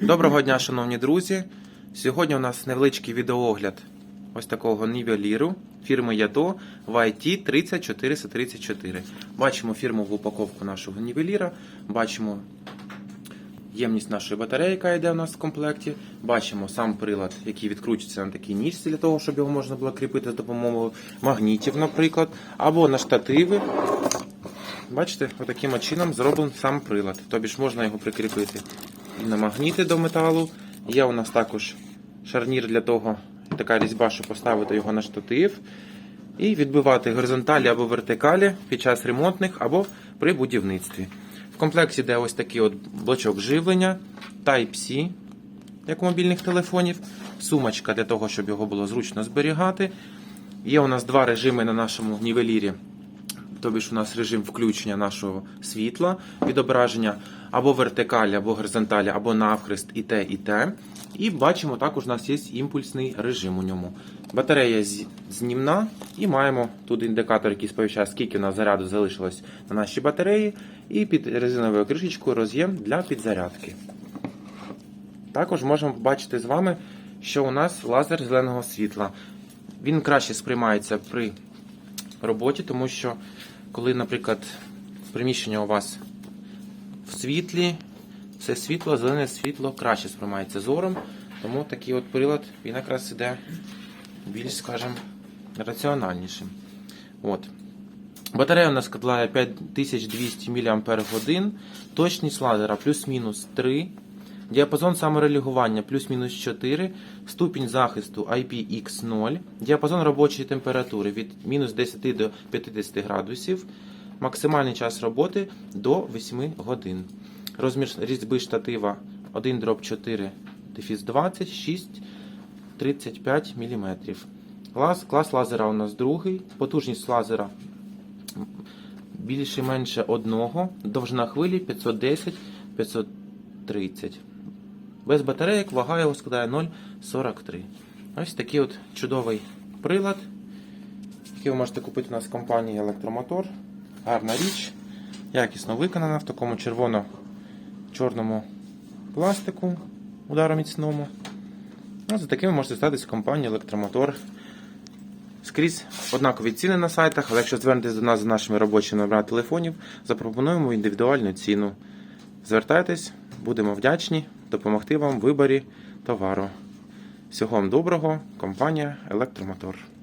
Доброго дня, шановні друзі. Сьогодні у нас невеличкий відеоогляд ось такого нівеліру фірми Ято YT 30434. Бачимо фірмову упаковку нашого нівеліра, бачимо ємність нашої батареї, яка йде у нас в комплекті. Бачимо сам прилад, який відкручується на такій ніжці для того, щоб його можна було кріпити з допомогою магнітів, наприклад, або на штативи. Бачите, отаким чином зроблений сам прилад. Тобі ж можна його прикріпити на магніти до металу. Є у нас також шарнір для того, така різьба, щоб поставити його на штатив. І відбивати горизонталі або вертикалі під час ремонтних або при будівництві. В комплекті йде ось такий от блочок живлення Type-C, як у мобільних телефонів, сумочка для того, щоб його було зручно зберігати. Є у нас два режими на нашому нівелірі. Тобі ж у нас режим включення нашого світла, відображення або вертикалі, або горизонталі, або навхрест і те, і те. І бачимо, також у нас є імпульсний режим у ньому. Батарея знімна, і маємо тут індикатор, який сповіщає, скільки у нас заряду залишилось на нашій батареї, і під резиновою кришечкою роз'єм для підзарядки. Також можемо побачити з вами, що у нас лазер зеленого світла. Він краще сприймається при роботі, тому що коли, наприклад, приміщення у вас в світлі, це світло, зелене світло краще сприймається зором, тому такий от прилад він якраз іде більш, скажімо, раціональнішим. От. Батарея у нас складає 5200 мАч, точність лазера плюс-мінус 3, діапазон саморелігування плюс-мінус 4, ступінь захисту IPX0, діапазон робочої температури від мінус 10 до 50 градусів, максимальний час роботи до 8 годин. Розмір різьби штатива 1 дроб 4 дефіс 20, 6, 35 мм. Клас, клас лазера у нас другий, потужність лазера більше менше одного, довжина хвилі 510-530. Без батарейок вага його складає 0,43. Ось такий от чудовий прилад, який ви можете купити у нас в компанії Електромотор. Гарна річ, якісно виконана в такому червоно-чорному пластику удароміцному. Ну, за таким ви можете статись в компанії Електромотор. Скрізь однакові ціни на сайтах, але якщо звернетесь до нас за нашими робочими номерами телефонів, запропонуємо індивідуальну ціну. Звертайтесь, будемо вдячні допомогти вам в виборі товару. Всього вам доброго, компанія Електромотор.